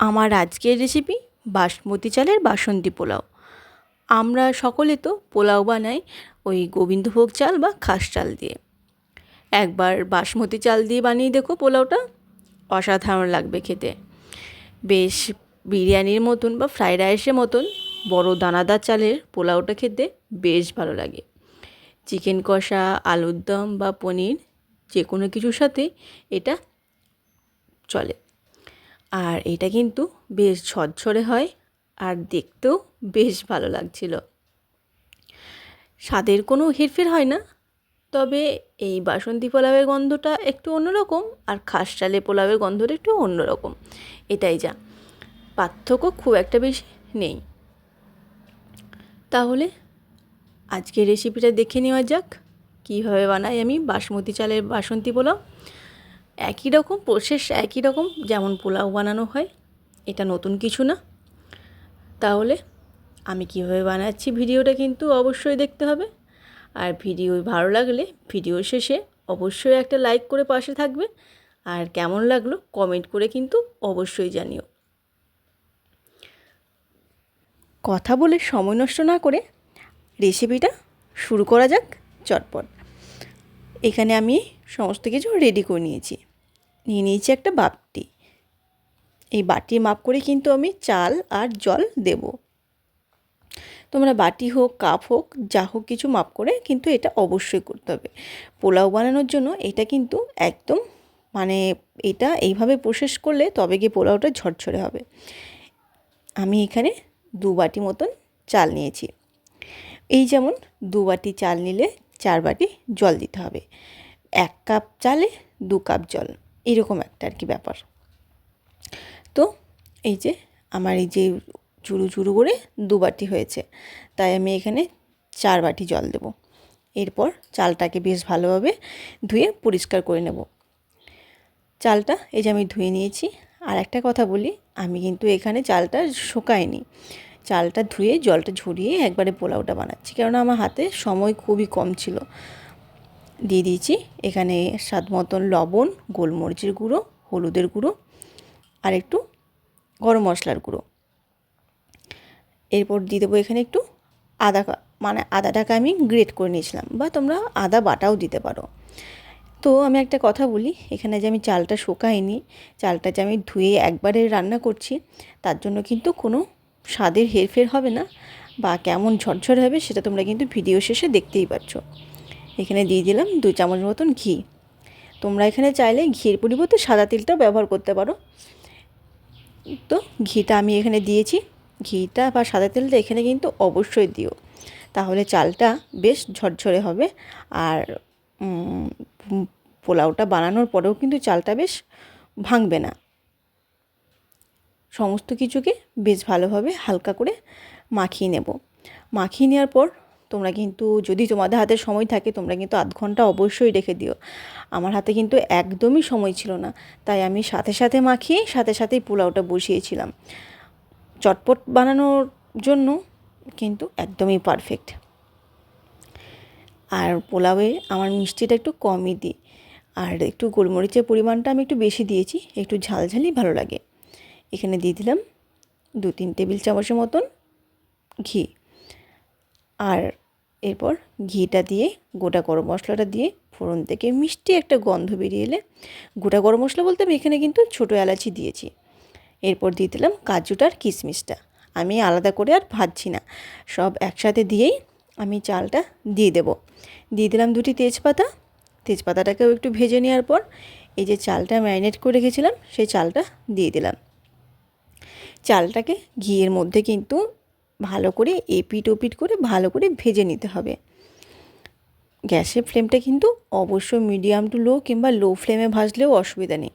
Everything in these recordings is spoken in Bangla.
আমার আজকের রেসিপি বাসমতি চালের বাসন্তী পোলাও। আমরা সকলে তো পোলাও বানাই ওই গোবিন্দভোগ চাল বা খাস চাল দিয়ে। একবার বাসমতি চাল দিয়ে বানিয়ে দেখো পোলাওটা, অসাধারণ লাগবে খেতে। বেশ বিরিয়ানির মতন বা ফ্রাইড রাইসের মতন বড় দানাদার চালের পোলাওটা খেতে বেশ ভালো লাগে। চিকেন কষা, আলুর দম বা পনির যে কোনো কিছুর সাথে এটা চলে। আর এটা কিন্তু বেশ ঝরঝরে হয় আর দেখতেও বেশ ভালো লাগছিল। স্বাদের কোনো হেরফের হয় না, তবে এই বাসন্তী পোলাওয়ের গন্ধটা একটু অন্যরকম আর খাস চালে পোলাওয়ের গন্ধটা একটু অন্যরকম, এটাই যা। পার্থক্য খুব একটা বেশি নেই। তাহলে আজকের রেসিপিটা দেখে নেওয়া যাক। কীভাবে বানাই আমি বাসমতি চালের বাসন্তী পোলাও? একই রকম প্রসেস একই রকম, যেমন পোলাও বানানো হয়, এটা নতুন কিছু না। তাহলে আমি কীভাবে বানাচ্ছি ভিডিওটা কিন্তু অবশ্যই দেখতে হবে। আর ভিডিও ভালো লাগলে ভিডিও শেষে অবশ্যই একটা লাইক করে পাশে থাকবে। আর কেমন লাগল কমেন্ট করে কিন্তু অবশ্যই জানিও। কথা বলে সময় নষ্ট না করে রেসিপিটা শুরু করা যাক চটপট। এখানে আমি সমস্ত কিছু রেডি করে নিয়েছি। নিয়ে নিয়েছি একটা বাটি। এই বাটি মাপ করে কিন্তু আমি চাল আর জল দেব। তোমরা বাটি হোক, কাপ হোক, যা হোক কিছু মাপ করে কিন্তু এটা অবশ্যই করতে হবে। পোলাও বানানোর জন্য এটা কিন্তু একদম মানে এটা এইভাবে প্রসেস করলে তবে গিয়ে পোলাওটা ঝরঝরে হবে। আমি এখানে দু বাটি মতন চাল নিয়েছি। এই যেমন দু বাটি চাল নিলে চার বাটি জল দিতে হবে। এক কাপ চালে দু কাপ জল। এরকম একটা আর কি ব্যাপার। তো এই যে আমার এই যে চুরু চুরু করে দু বাটি হয়েছে, তাই আমি এখানে চার বাটি জল দেব। এরপর চালটাকে বেশ ভালোভাবে ধুয়ে পরিষ্কার করে নেব। চালটা এই যে আমি ধুয়ে নিয়েছি। আর একটা কথা বলি, আমি কিন্তু এখানে চালটা শোকায়নি চালটা ধুয়ে জলটা ঝরিয়ে একবারে পোলাওটা বানাচ্ছি, কেননা আমার হাতে সময় খুবই কম ছিল। দিয়ে দিয়েছি। এখানে স্বাদ মতন লবণ, গোলমরিচের গুঁড়ো, হলুদের গুঁড়ো আর একটু গরম মশলার গুঁড়ো। এরপর দিয়ে দেবো এখানে একটু আদা মানে আদাটাকে আমি গ্রেট করে নিয়েছিলাম বা তোমরা আদা বাটাও দিতে পারো। তো আমি একটা কথা বলি, এখানে যে আমি চালটা শোকাইনি, চালটা যে আমি ধুয়ে একবারে রান্না করছি, তার জন্য কিন্তু কোনো স্বাদের হেরফের হবে না বা কেমন ঝরঝর হবে সেটা তোমরা কিন্তু ভিডিও শেষে দেখতেই পাচ্ছ এখানে দিয়ে দিলাম দু চামচ মতন ঘি। তোমরা এখানে চাইলে ঘির পরিবর্তে সাদা তেলটাও ব্যবহার করতে পারো। তো ঘিটা আমি এখানে দিয়েছি। ঘিটা বা সাদা তেলটা এখানে কিন্তু অবশ্যই দিও। তাহলে চালটা বেশ ঝরঝরে হবে। আর পোলাওটা বানানোর পরেও কিন্তু চালটা বেশ ভাঙবে না। সমস্ত কিছুকে বেশ ভালোভাবে হালকা করে মাখিয়ে নেব। মাখিয়ে নেওয়ার পর তোমরা কিন্তু যদি তোমাদের হাতে সময় থাকে, তোমরা কিন্তু আধ ঘণ্টা অবশ্যই রেখে দিও। আমার হাতে কিন্তু একদমই সময় ছিল না, তাই আমি সাথে সাথে মাখিয়ে, সাথে সাথেই পোলাওটা বসিয়েছিলাম। চটপট বানানোর জন্য কিন্তু একদমই পারফেক্ট আর পোলাওয়ে আমার মিষ্টিটা একটু কমই দিই। আর একটু গোলমরিচের পরিমাণটা আমি একটু বেশি দিয়েছি, একটু ঝালঝালি ভালো লাগে। এখানে দিয়ে দিলাম দু তিন টেবিল চামচের মতন ঘি। আর এরপর ঘিটা দিয়ে গোটা গরম মশলাটা দিয়ে ফোড়ন থেকে মিষ্টি একটা গন্ধ বেরিয়ে এলে গোটা গরম মশলা বলতে আমি এখানে কিন্তু ছোটো এলাচি দিয়েছি। এরপর দিয়ে দিলাম কাজুটার কিশমিশটা। আমি আলাদা করে আর ভাজছি না। সব একসাথে দিয়েই আমি চালটা দিয়ে দেব। দিয়ে দিলাম দুটি তেজপাতা। তেজপাতাটাকেও একটু ভেজে নেওয়ার পর এই যে চালটা ম্যারিনেট করে রেখেছিলাম, সেই চালটা দিয়ে দিলাম। চালটাকে ঘিয়ের মধ্যে কিন্তু ভালো করে এপিট ওপিট করে ভালো করে ভেজে নিতে হবে। গ্যাসের ফ্লেমটা কিন্তু অবশ্য মিডিয়াম টু লো কিংবা লো ফ্লেমে ভাজলেও অসুবিধা নেই।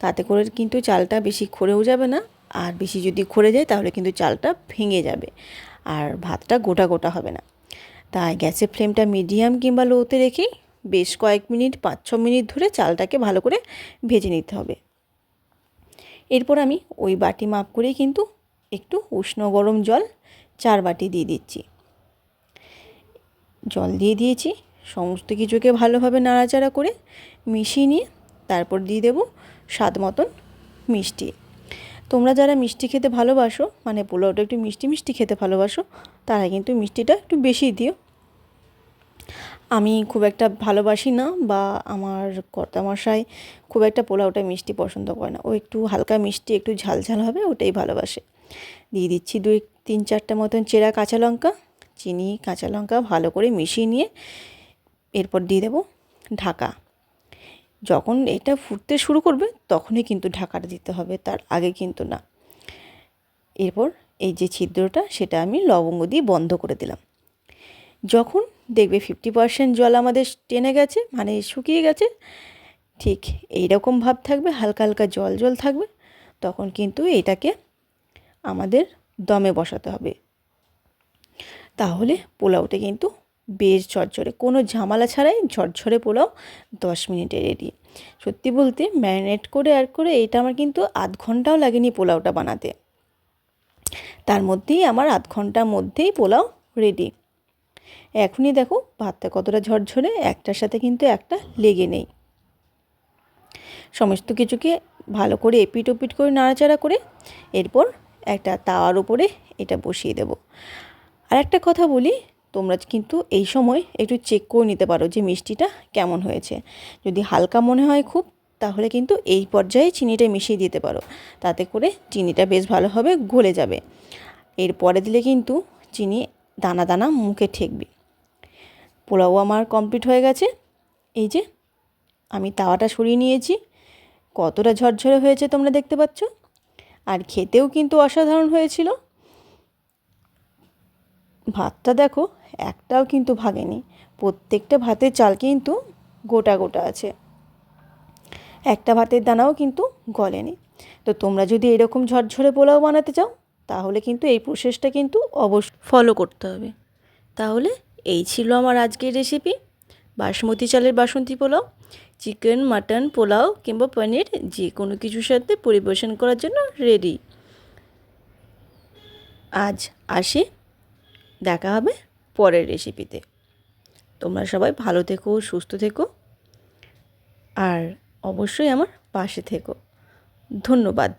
তাতে করে কিন্তু চালটা বেশি খড়েও যাবে না, আর বেশি যদি খড়ে যায় তাহলে কিন্তু চালটা ভেঙে যাবে, আর ভাতটা গোটা গোটা হবে না। তাই গ্যাসের ফ্লেমটা মিডিয়াম কিংবা লোতে রেখেই বেশ কয়েক মিনিট, পাঁচ ছ মিনিট ধরে চালটাকে ভালো করে ভেজে নিতে হবে। এরপর আমি ওই বাটি মাপ করেই কিন্তু একটু উষ্ণ গরম জল চার বাটি দিয়ে দিচ্ছি। জল দিয়ে দিয়েছি। সমস্ত কিছুকে ভালোভাবে নাড়াচাড়া করে মিশিয়ে নিয়ে তারপর দিয়ে দেবো স্বাদ মতন মিষ্টি। তোমরা যারা মিষ্টি খেতে ভালোবাসো মানে পোলাওটা একটু মিষ্টি মিষ্টি খেতে ভালোবাসো, তারা কিন্তু মিষ্টিটা একটু বেশি দিও। আমি খুব একটা ভালোবাসি না বা আমার কর্তামশাই খুব একটা পোলাওটা মিষ্টি পছন্দ করে না। ও একটু হালকা মিষ্টি, একটু ঝাল ঝাল হবে, ওটাই ভালোবাসে। দিয়ে দিচ্ছি দুই, তিন, চারটে মতন চেরা কাঁচা লঙ্কা, চিনি, কাঁচা লঙ্কা ভালো করে মিশিয়ে নিয়ে এরপর দিয়ে দেবো ঢাকা। যখন এটা ফুটতে শুরু করবে তখনই কিন্তু ঢাকাটা দিতে হবে, তার আগে কিন্তু না। এরপর এই যে ছিদ্রটা, সেটা আমি লবঙ্গ দিয়ে বন্ধ করে দিলাম। যখন দেখবে ফিফটি পার্সেন্ট জল আমাদের টেনে গেছে মানে শুকিয়ে গেছে, ঠিক এই রকম ভাব থাকবে, হালকা হালকা জল জল থাকবে, তখন কিন্তু এটাকে আমাদের দমে বসাতে হবে। তাহলে পোলাওটা কিন্তু বেশ ঝরঝরে, কোনো ঝামেলা ছাড়াই ঝরঝরে পোলাও দশ মিনিটে রেডি সত্যি বলতে ম্যারিনেট করে আর করে এটা আমার কিন্তু আধ ঘন্টাও লাগেনি পোলাওটা বানাতে। তার মধ্যেই, আমার আধ ঘণ্টার মধ্যেই পোলাও রেডি এখনই দেখো ভাতটা কতটা ঝরঝরে, একটার সাথে কিন্তু একটা লেগে নেই। সমস্ত কিছুকে ভালো করে এপিট ওপিট করে নাড়াচাড়া করে এরপর একটা তাওয়ার উপরে এটা বসিয়ে দেব। আর একটা কথা বলি, তোমরা কিন্তু এই সময় একটু চেক করে নিতে পারো যে মিষ্টিটা কেমন হয়েছে। যদি হালকা মনে হয় খুব, তাহলে কিন্তু এই পর্যায়ে চিনিটা মিশিয়ে দিতে পারো। তাতে করে চিনিটা বেশ ভালোভাবে গলে যাবে। এরপরে দিলে কিন্তু চিনি দানা দানা মুখে ঠেকবে। পোলাও আমার কমপ্লিট হয়ে গেছে। এই যে, আমি তাওয়াটা সরিয়ে নিয়েছি। কতটা ঝরঝরে হয়েছে তোমরা দেখতে পাচ্ছ? আর খেতেও কিন্তু অসাধারণ হয়েছিল। ভাতটা দেখো, একটাও কিন্তু ভাগেনি। প্রত্যেকটা ভাতের চাল কিন্তু গোটা গোটা আছে। একটা ভাতের দানাও কিন্তু গলেনি। তো তোমরা যদি এরকম ঝরঝরে পোলাও বানাতে চাও, তাহলে কিন্তু এই প্রসেসটা কিন্তু অবশ্যই ফলো করতে হবে। তাহলে এই ছিল আমার আজকের রেসিপি বাসমতি চালের বাসন্তী পোলাও চিকেন মাটন পোলাও কিংবা পনির যে কোনো কিছুর সাথে পরিবেশন করার জন্য রেডি আজ আসি, দেখা হবে পরের রেসিপিতে তোমরা সবাই ভালো থেকো, সুস্থ থেকো, আর অবশ্যই আমার পাশে থেকো। ধন্যবাদ।